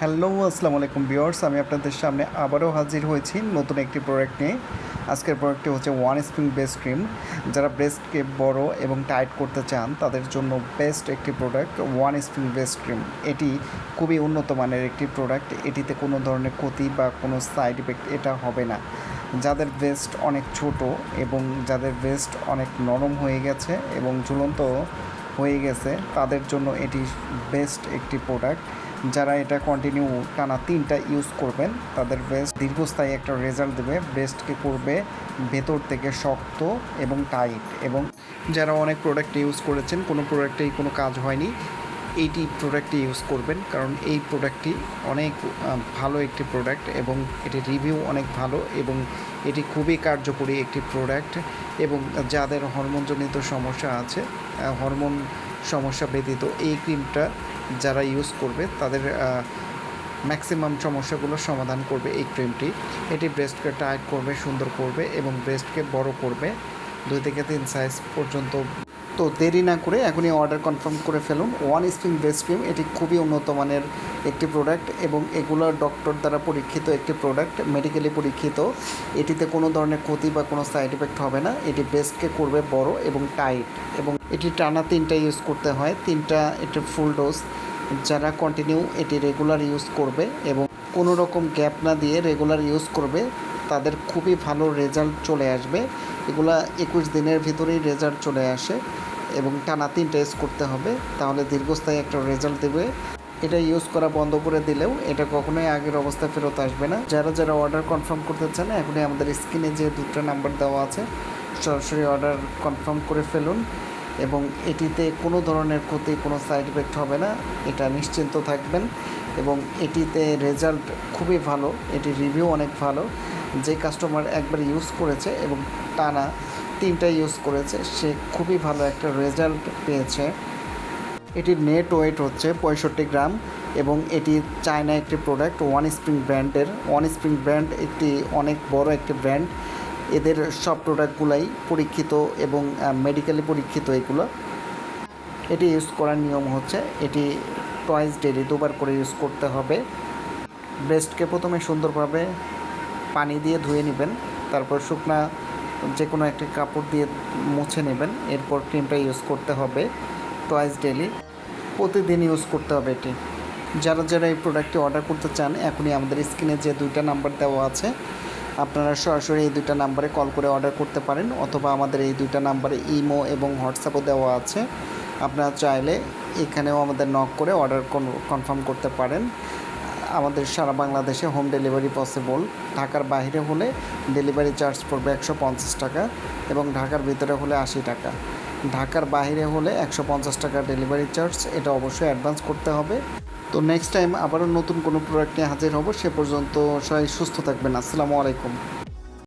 Hello, আসসালামু আলাইকুম viewers. আমি আপনাদের সামনে আবারও হাজির হয়েছি নতুন একটি প্রোডাক্ট নিয়ে। আজকের প্রোডাক্টটি হচ্ছে ওয়ান স্প্রিং বেস্ট ক্রিম যারা ব্রেস্টকে বড় এবং টাইট করতে চান, তাদের জন্য বেস্ট একটি product One Spring best cream এটি খুবই উন্নত মানের একটি প্রোডাক্ট এটিতে কোনো ধরনের ক্ষতি বা কোনো সাইড ইফেক্ট এটা হবে না। যাদের ভেস্ট অনেক ছোট এবং যাদের ভেস্ট অনেক নরম হয়ে গেছে এবং ঝুলন্ত হয়ে গেছে, তাদের জন্য এটি বেস্ট একটি প্রোডাক্ট যারা এটা কন্টিনিউ টানা তিনটা ইউজ করবেন, তাদের বেস্ট দীর্ঘস্থায়ী একটা রেজাল্ট দেবে। বেস্টকে করবে ভেতর থেকে শক্ত এবং টাইট এবং যারা অনেক প্রোডাক্ট ইউজ করেছেন, কোনো প্রোডাক্টেই কোনো কাজ হয়নি, এইটি প্রোডাক্টটি ইউজ করবেন। কারণ এই প্রোডাক্টটি অনেক ভালো একটি প্রোডাক্ট এবং এটির রিভিউ অনেক ভালো এবং এটি খুবই কার্যকরী একটি প্রোডাক্ট এবং যাদের হরমোনজনিত সমস্যা আছে হরমোন সমস্যা ব্যতীত এই ক্রিমটা যারা ইউজ করবে, তাদের ম্যাক্সিমাম সমস্যাগুলোর সমাধান করবে এই ক্রিমটি এটি ব্রেস্টকে টাইট করবে, সুন্দর করবে এবং ব্রেস্টকে বড় করবে। দুই থেকে তিন সাইজ পর্যন্ত। তো দেরি না করে এখনই অর্ডার কনফার্ম করে ফেলুন। ওয়ান স্প্রিং বেস্ট ক্রিম এটি খুবই উন্নত মানের একটি প্রোডাক্ট এবং এগুলো ডক্টর দ্বারা পরীক্ষিত একটি প্রোডাক্ট মেডিকেলি পরীক্ষিত। এটিতে কোনো ধরনের ক্ষতি বা কোনো সাইড এফেক্ট হবে না। এটি বেস্টকে করবে বড় এবং টাইট এবং এটি টানা তিনটা ইউজ করতে হয়। তিনটা এটি ফুল ডোজ যারা কন্টিনিউ এটি রেগুলার ইউজ করবে এবং কোনো রকম গ্যাপ না দিয়ে রেগুলার ইউজ করবে তাদের খুবই ভালো রেজাল্ট চলে আসবে। এগুলা একুশ দিনের ভিতরেই রেজাল্ট চলে আসে এবং টানা তিনটা ইউজ করতে হবে। তাহলে দীর্ঘস্থায়ী একটা রেজাল্ট দেবে। এটা ইউজ করা বন্ধ করে দিলেও এটা কখনোই আগের অবস্থায় ফেরত আসবে না। যারা যারা অর্ডার কনফার্ম করতে চান, এখনই আমাদের স্ক্রিনে যে দুটো নাম্বার দেওয়া আছে, সরাসরি অর্ডার কনফার্ম করে ফেলুন এবং এটিতে কোনো ধরনের ক্ষতি, কোনো সাইড এফেক্ট হবে না। এটা নিশ্চিন্ত থাকবেন এবং এটিতে রেজাল্ট খুবই ভালো, এটির রিভিউ অনেক ভালো। যে কাস্টমার একবার ইউজ করেছে এবং টানা তিনটা ইউজ করেছে, সে খুবই ভালো একটা রেজাল্ট পেয়েছে। এটির নেট ওয়েট হচ্ছে, পঁয়ষট্টি গ্রাম এবং এটি চায়না একটি প্রোডাক্ট ওয়ান স্প্রিং ব্র্যান্ডের ওয়ান স্প্রিং ব্র্যান্ড একটি অনেক বড় একটি ব্র্যান্ড এদের সব প্রোডাক্টগুলাই পরীক্ষিত এবং মেডিকেলি পরীক্ষিত এগুলো। এটি ইউজ করার নিয়ম হচ্ছে, এটি টয়েস ডেলি দুবার করে ইউজ করতে হবে। ব্রেস্টকে প্রথমে সুন্দরভাবে পানি দিয়ে ধুয়ে নেবেন। তারপর শুকনা যে কোনো একটি কাপড় দিয়ে মুছে নেবেন। এরপর ক্রিমটা ইউজ করতে হবে টয়েস ডেলি প্রতিদিন ইউজ করতে হবে এটি। যারা যারা এই প্রোডাক্টটি অর্ডার করতে চান, এখনই আমাদের স্ক্রিনে যে দুইটা নাম্বার দেওয়া আছে, আপনারা সরাসরি এই দুইটা নাম্বারে কল করে অর্ডার করতে পারেন অথবা আমাদের এই দুইটা নাম্বারে ইমো এবং হোয়াটসঅ্যাপও দেওয়া আছে। আপনারা চাইলে এখানেও আমাদের নক করে অর্ডার কনফার্ম করতে পারেন। আমাদের সারা বাংলাদেশে হোম ডেলিভারি পসিবল ঢাকার বাইরে হলে ডেলিভারি চার্জ পড়বে একশো পঞ্চাশ টাকা এবং ঢাকার ভিতরে হলে আশি টাকা। ঢাকার বাইরে হলে একশো পঞ্চাশ টাকা ডেলিভারি চার্জ এটা অবশ্যই অ্যাডভান্স করতে হবে। তো নেক্সট টাইম আবারও নতুন কোনো প্রোডাক্ট নিয়ে হাজির হব, সে পর্যন্ত সবাই সুস্থ থাকবেন। আসসালামু আলাইকুম।